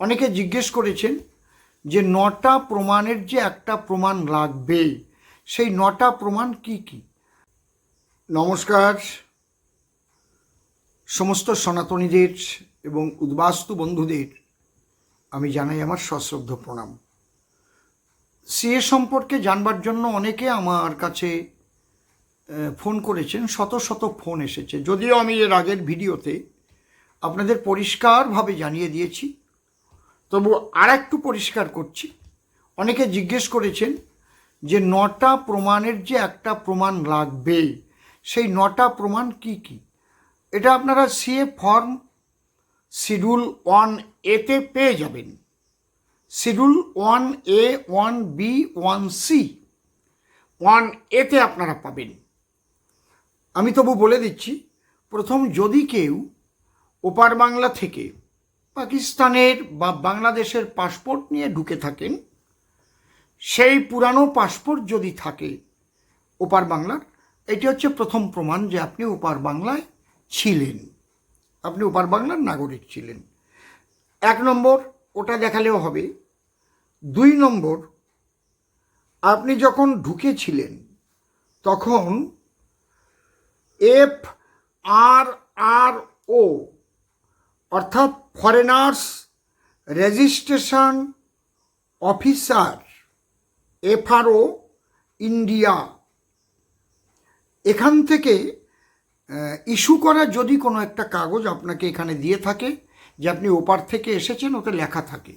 অনেকে জিজ্ঞেস করেছেন যে নটা প্রমাণের যে একটা প্রমাণ লাগবে, সেই নটা প্রমাণ কি কি? নমস্কার। সমস্ত সনাতনীদের এবং উদ্বাস্তু বন্ধুদের আমি জানাই আমার সশ্রদ্ধ প্রণাম। সিএ সম্পর্কে জানবার জন্য অনেকে আমার কাছে ফোন করেছেন, শত শত ফোন এসেছে। যদিও আমি এর আগের ভিডিওতে আপনাদের পরিষ্কারভাবে জানিয়ে দিয়েছি। তবু আর একটু পরিষ্কার করছি। অনেকে জিজ্ঞেস করেছেন যে নটা প্রমাণের যে একটা প্রমাণ লাগবে, সেই নটা প্রমাণ কি কি? এটা আপনারা সিএ ফর্ম শিডিউল ওয়ান এতে পেয়ে যাবেন। Schedule one A, one B, one C, one এতে আপনারা পাবেন। আমি তবু বলে দিচ্ছি, প্রথম যদি কেউ ওপার বাংলা থেকে পাকিস্তানের বা বাংলাদেশের পাসপোর্ট নিয়ে ঢুকে থাকেন। সেই পুরানো পাসপোর্ট যদি থাকে ওপার বাংলার, এটি হচ্ছে প্রথম প্রমাণ যে আপনি ওপার বাংলায় ছিলেন। আপনি ওপার বাংলার নাগরিক ছিলেন। এক নম্বর, ওটা দেখালেও হবে। দুই নম্বর, আপনি যখন ঢুকেছিলেন, তখন এফ আর আর ও অর্থাৎ foreigners registration officer, FRO, India. এখান থেকে ইস্যু করা যদি কোনো একটা কাগজ আপনাকে এখানে দিয়ে থাকে, যে আপনি ওপার থেকে এসেছেন, ওতে লেখা থাকে,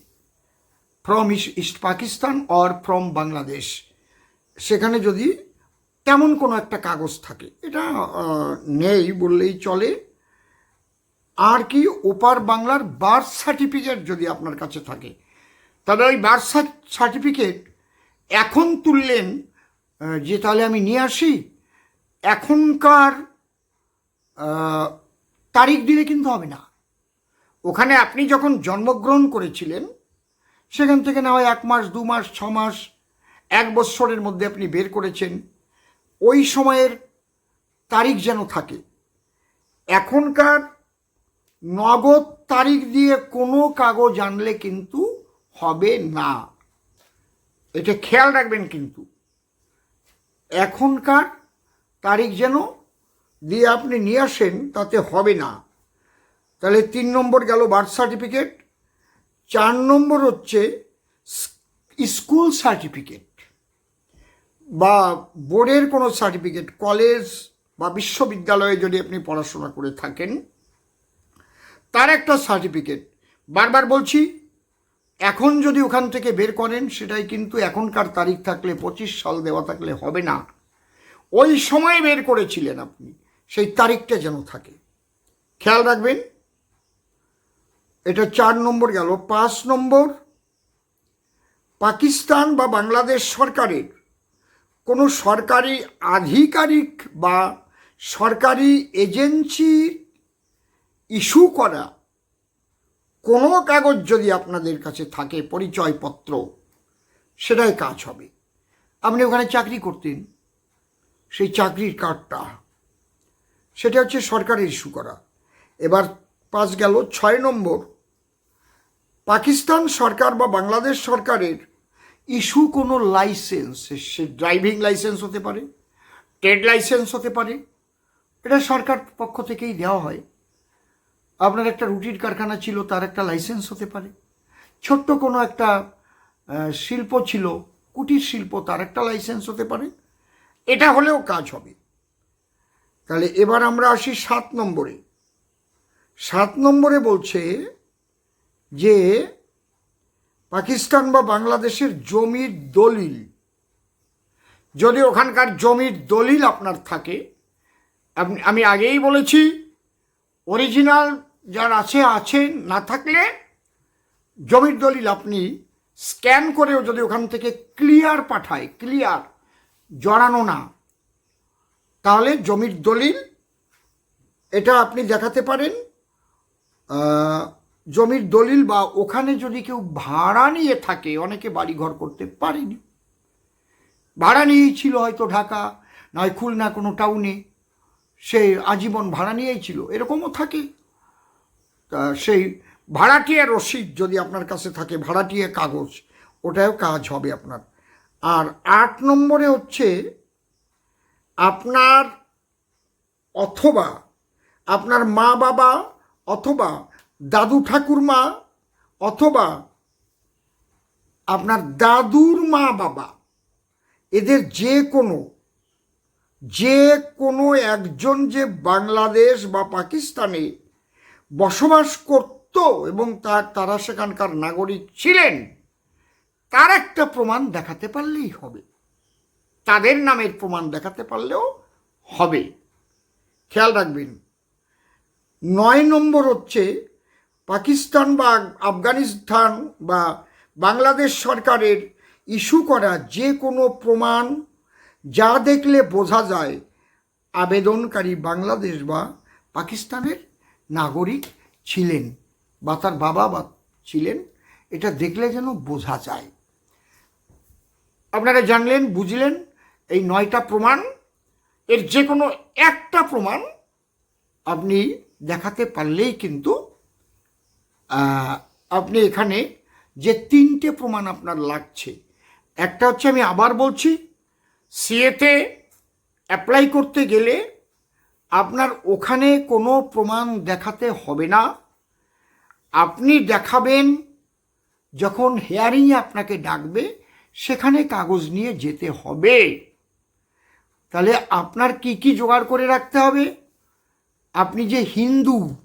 from East Pakistan or from Bangladesh. সেখানে যদি তেমন কোনো একটা কাগজ থাকে, এটা নেই বললেই চলে। আর কি ওপার বাংলার বার্থ সার্টিফিকেট যদি আপনার কাছে থাকে। তবে ওই বার্থ সার্টিফিকেট এখন তুললেন যে তাহলে আমি নিয়ে আসি। এখনকার তারিখ দিলে কিন্তু হবে না। ওখানে আপনি যখন জন্মগ্রহণ করেছিলেন, সেখান থেকে না হয় এক মাস, দু মাস, ছ মাস, এক বৎসরের মধ্যে আপনি বের করেছেন। ওই সময়ের তারিখ যেন থাকে। এখনকার নগদ তারিখ দিয়ে কোনো কাগজ আনলে কিন্তু হবে না। এটা খেয়াল রাখবেন কিন্তু। এখনকার তারিখ যেন দিয়ে আপনি নিয়ে আসেন, তাতে হবে না। তাহলে তিন নম্বর গেল বার্থ সার্টিফিকেট, চার নম্বর হচ্ছে স্কুল সার্টিফিকেট বা বোর্ডের কোনো সার্টিফিকেট, কলেজ বা বিশ্ববিদ্যালয়ে যদি আপনি পড়াশোনা করে থাকেন। তার একটা সার্টিফিকেট বারবার বলছি, এখন যদি ওখান থেকে বের করেন, সেটাই কিন্তু এখনকার তারিখ থাকলে, পঁচিশ সাল দেওয়া থাকলে হবে না। ওই সময় বের করেছিলেন আপনি, সেই তারিখটা যেন থাকে। খেয়াল রাখবেন, এটা চার নম্বর গেল, পাঁচ নম্বর, পাকিস্তান বা বাংলাদেশ সরকারের কোনো সরকারি আধিকারিক বা সরকারি এজেন্সি ইস্যু করা, কোনো কাগজ যদি আপনাদের কাছে থাকে, পরিচয়পত্র, সেটাই কাজ হবে। আপনি ওখানে চাকরি করতেন, সেই চাকরির কার্ডটা, সেটা হচ্ছে সরকারের ইস্যু করা। এবার পাঁচ গেল ছয় নম্বর। পাকিস্তান সরকার বা বাংলাদেশ সরকারের ইস্যু কোনো লাইসেন্স, সে ড্রাইভিং লাইসেন্স হতে পারে, ট্রেড লাইসেন্স হতে পারে, এটা সরকার পক্ষ থেকেই দেওয়া হয়। আপনার একটা রুটির কারখানা ছিল, তার একটা লাইসেন্স হতে পারে। ছোট্ট কোনো একটা শিল্প ছিল, কুটির শিল্প, তার একটা লাইসেন্স হতে পারে। এটা হলেও কাজ হবে। তাহলে এবার আমরা আসি সাত নম্বরে। সাত নম্বরে বলছে যে, পাকিস্তান বা বাংলাদেশের জমির দলিল। যদি ওখানকার জমির দলিল আপনার থাকে, আমি আগেই বলেছি অরিজিনাল যার আছে আছে, না থাকলে জমির দলিল আপনি স্ক্যান করেও যদি ওখান থেকে ক্লিয়ার পাঠায়, ক্লিয়ার জড়ানো না, তাহলে জমির দলিল এটা আপনি দেখাতে পারেন। জমির দলিল বা ওখানে যদি কেউ ভাড়া নিয়ে থাকে, অনেকে বাড়ি ঘর করতে পারেনি। ভাড়া নিয়েই ছিল হয়তো ঢাকা, নয় খুলনা কোনো টাউনে সে আজীবন ভাড়া নিয়েই ছিল। এরকমও থাকে। সেই ভাড়াটিয়া রসিদ যদি আপনার কাছে থাকে, ভাড়াটিয়া কাগজ, ওটাও কাজ হবে আপনার। আর আট নম্বরে হচ্ছে আপনার অথবা আপনার মা বাবা অথবা দাদু ঠাকুরমা অথবা আপনার দাদুর মা বাবা, এদের যে কোনো যে কোনো একজন যে বাংলাদেশ বা পাকিস্তানে বসবাস করত এবং তার, তারা সেখানকার নাগরিক ছিলেন, তার একটা প্রমাণ দেখাতে পারলেই হবে। তাদের নামের প্রমাণ দেখাতে পারলেও হবে। খেয়াল রাখবেন, নয় নম্বর হচ্ছে পাকিস্তান বা আফগানিস্তান বা বাংলাদেশ সরকারের ইস্যু করা যে কোনো প্রমাণ যা দেখলে বোঝা যায় আবেদনকারী বাংলাদেশ বা পাকিস্তানের নাগরিক ছিলেন বা তার বাবা বা ছিলেন, এটা দেখলে যেন বোঝা যায়। আপনারা জানলেন, বুঝলেন, এই নয়টা প্রমাণ, এর যে কোনো একটা প্রমাণ আপনি দেখাতে পারলেই কিন্তু আপনি এখানে যে তিনটে প্রমাণ আপনার লাগছে, একটা হচ্ছে আমি আবার বলছি সিএতে অ্যাপ্লাই করতে গেলে আপনার ওখানে কোনো প্রমাণ দেখাতে হবে না। আপনি দেখাবেন যখন হেয়ারিংয়ে আপনাকে ডাকবে, সেখানে কাগজ নিয়ে যেতে হবে। তাহলে আপনার কি কি জোগাড় করে রাখতে হবে? আপনি যে হিন্দু,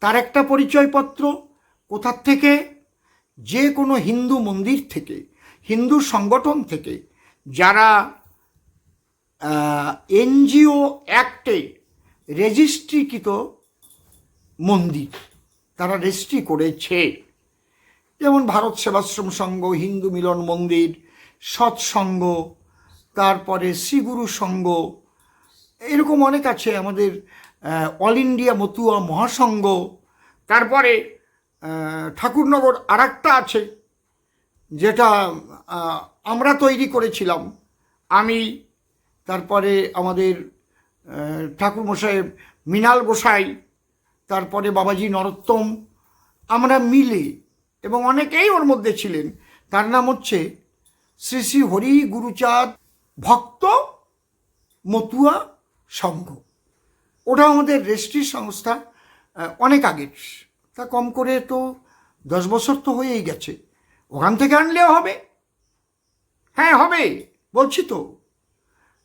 তার একটা পরিচয়পত্র, কোথার থেকে? যে কোনো হিন্দু মন্দির থেকে, হিন্দু সংগঠন থেকে, যারা এনজিও অ্যাক্টে রেজিস্ট্রিকৃত মন্দির তারা রেজিস্ট্রি করেছে। যেমন ভারত সেবাশ্রম সংঘ, হিন্দু মিলন মন্দির, সৎসঙ্গ, তারপরে শ্রীগুরু সংঘ, এরকম অনেক আছে আমাদের অল ইন্ডিয়া মতুয়া মহাসংঘ, তারপরে ঠাকুরনগর আর আছে, যেটা আমরা তৈরি করেছিলাম। আমি তারপরে আমাদের ঠাকুরমশাই মৃণাল গোসাই, তারপরে বাবাজি নরোত্তম, আমরা মিলে এবং অনেকেই ওর মধ্যে ছিলেন, তার নাম হচ্ছে শ্রী শ্রী হরি গুরুচাঁদ ভক্ত মতুয়া সংঘ। ওটা আমাদের রেজিস্ট্রি সংস্থা অনেক আগের। তা কম করে তো দশ বছর তো হয়েই গেছে। ওখান থেকে আনলেও হবে। হ্যাঁ হবে, বলছি তো।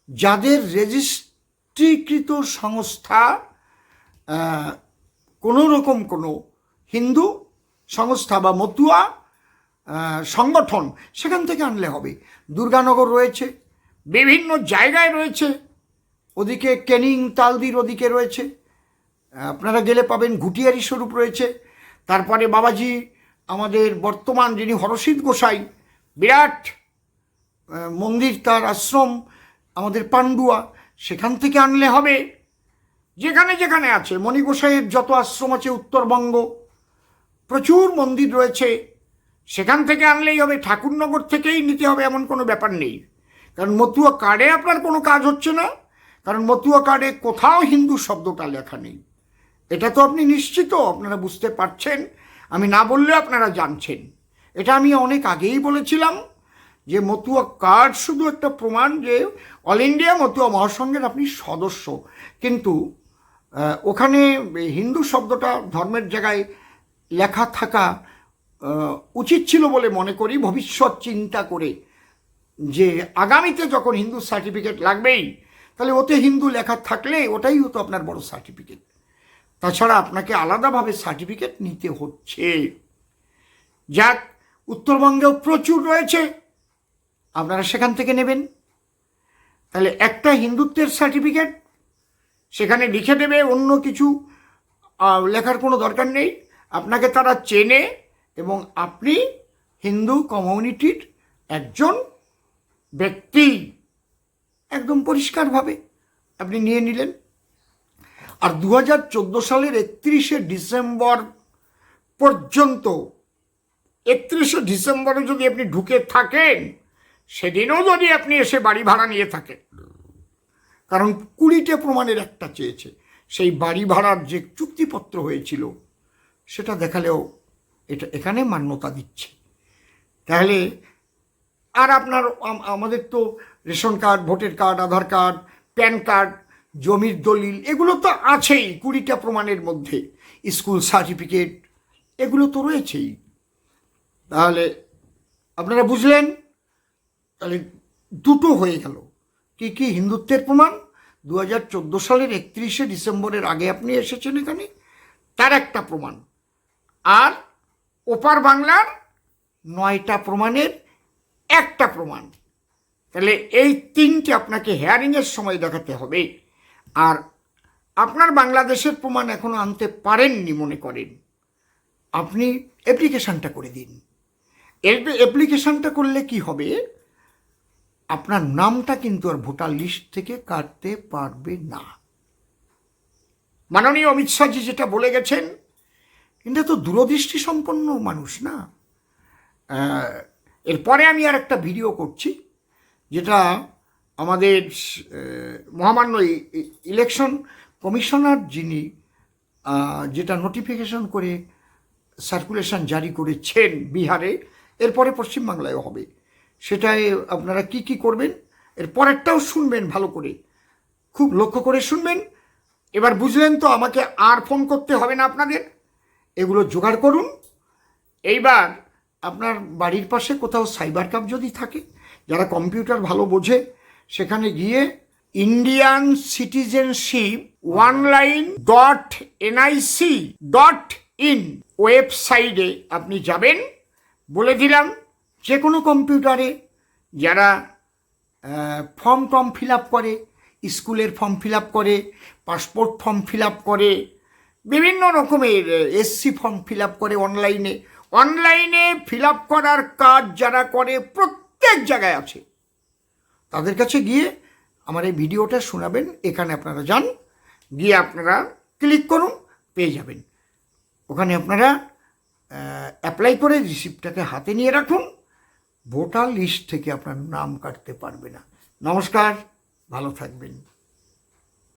যাদের রেজিস্ট্রিকৃত সংস্থা কোনো রকম কোনো হিন্দু সংস্থা বা মতুয়া সংগঠন সেখান থেকে আনলে হবে। দুর্গানগর রয়েছে, বিভিন্ন জায়গায় রয়েছে, ওদিকে ক্যানিং তালদির ওদিকে রয়েছে। আপনারা গেলে পাবেন ঘুটিয়ারি স্বরূপ রয়েছে। তারপরে বাবাজি, আমাদের বর্তমান যিনি হরসিদ গোসাই, বিরাট মন্দির, তার আশ্রম আমাদের পান্ডুয়া সেখান থেকে আনলে হবে। যেখানে যেখানে আছে মণি গোসাইয়ের যত আশ্রম আছে উত্তরবঙ্গ, প্রচুর মন্দির রয়েছে, সেখান থেকে আনলেই হবে। ঠাকুরনগর থেকেই নিতে হবে এমন কোনো ব্যাপার নেই। কারণ মতুয়া কার্ডে আপনার কোনো কাজ হচ্ছে না। কারণ মতুয়া কার্ডে কোথাও হিন্দু শব্দটা লেখা নেই। এটা তো আপনি নিশ্চিত, আপনারা বুঝতে পারছেন। আমি না বললেও আপনারা জানছেন। এটা আমি অনেক আগেই বলেছিলাম। যে মতুয়া কার্ড শুধু একটা প্রমাণ যে অল ইন্ডিয়া মতুয়া মহাসংঘের আপনি সদস্য। কিন্তু ওখানে হিন্দু শব্দটা ধর্মের জায়গায় লেখা থাকা উচিত ছিল বলে মনে করি। ভবিষ্যৎ চিন্তা করে যে আগামীতে যখন হিন্দু সার্টিফিকেট লাগবেই, তাহলে ওতে হিন্দু লেখা থাকলে ওটাই হতো আপনার বড় সার্টিফিকেট। তাছাড়া আপনাকে আলাদাভাবে সার্টিফিকেট নিতে হচ্ছে। যাক, উত্তরবঙ্গেও প্রচুর রয়েছে। আপনারা সেখান থেকে নেবেন। তাহলে একটা হিন্দুত্বের সার্টিফিকেট, সেখানে লিখে দেবে অন্য কিছু লেখার কোনো দরকার নেই। আপনাকে তারা চেনে এবং আপনি হিন্দু কমিউনিটির একজন ব্যক্তি, একদম পরিষ্কারভাবে আপনি নিয়ে নিলেন। আর দু হাজার চোদ্দ সালের একত্রিশে ডিসেম্বর পর্যন্ত, একত্রিশে ডিসেম্বরে যদি আপনি ঢুকে থাকেন সেদিনও যদি আপনি এসে বাড়ি ভাড়া নিয়ে থাকেন। কারণ কুড়িটে প্রমাণের একটা চেয়েছে, সেই বাড়ি ভাড়ার যে চুক্তিপত্র হয়েছিল, সেটা দেখালেও এটা এখানে মান্যতা দিচ্ছে। তাহলে আর আপনার আমাদের তো ration card, voter card, Aadhaar card, PAN card, জমির দলিল, এগুলো তো আছেই কুড়িটা প্রমাণের মধ্যে। স্কুল সার্টিফিকেট, এগুলো তো রয়েছেই। তাহলে আপনারা বুঝলেন? তাহলে দুটো হয়ে গেল। কি কি হিন্দুত্বের প্রমাণ? দু হাজার চোদ্দ সালের একত্রিশে ডিসেম্বরের আগে আপনি এসেছেন এখানে, তার একটা প্রমাণ। আর ওপার বাংলার নয়টা প্রমাণের একটা প্রমাণ। তাহলে এই তিনটে আপনাকে হেয়ারিংয়ের সময় দেখাতে হবে। আর আপনার বাংলাদেশের প্রমাণ এখনও আনতে পারেননি মনে করেন। আপনি অ্যাপ্লিকেশানটা করে দিন। অ্যাপ্লিকেশানটা করলে কি হবে? আপনার নামটা কিন্তু আর ভোটার লিস্ট থেকে কাটতে পারবে না। মাননীয় অমিত শাহজি যেটা বলে গেছেন, এটা তো দূরদৃষ্টি সম্পন্ন মানুষ না। এরপরে আমি আর একটা ভিডিও করছি, যেটা আমাদের মহামান্য ইলেকশন কমিশনার যিনি যেটা নোটিফিকেশন করে সার্কুলেশন জারি করেছেন বিহারে, এরপরে পশ্চিমবাংলায়ও হবে। সেটাই আপনারা কি কি করবেন, এর পরেরটাও শুনবেন ভালো করে। খুব লক্ষ্য করে শুনবেন। এবার বুঝলেন তো আমাকে আর ফোন করতে হবে না আপনাদের, এগুলো জোগাড় করুন। এইবার আপনার বাড়ির পাশে কোথাও সাইবার ক্যাফ যদি থাকে, যারা কম্পিউটার ভালো বোঝে, সেখানে গিয়ে Indian citizenship online dot NIC dot in ওয়েবসাইটে আপনি যাবেন। বলে দিলাম যে কোনো কম্পিউটারে যারা ফর্ম টর্ম ফিল আপ করে, স্কুলের ফর্ম ফিল আপ করে, পাসপোর্ট ফর্ম ফিল আপ করে, বিভিন্ন রকমের এসসি ফর্ম ফিল আপ করে অনলাইনে। অনলাইনে ফিল আপ করার কাজ যারা করে, প্রত্যেক জায়গায় আছে। তাদের কাছে গিয়ে আমার এই ভিডিওটা শোনাবেন, এখানে আপনারা যান, গিয়ে আপনারা ক্লিক করুন, পেয়ে যাবেন। ওখানে আপনারা অ্যাপ্লাই করে রিসিপ্টটাকে হাতে নিয়ে রাখুন। ভোটার লিস্ট থেকে আপনার নাম কাটতে পারবে না। নমস্কার ভালো থাকবেন।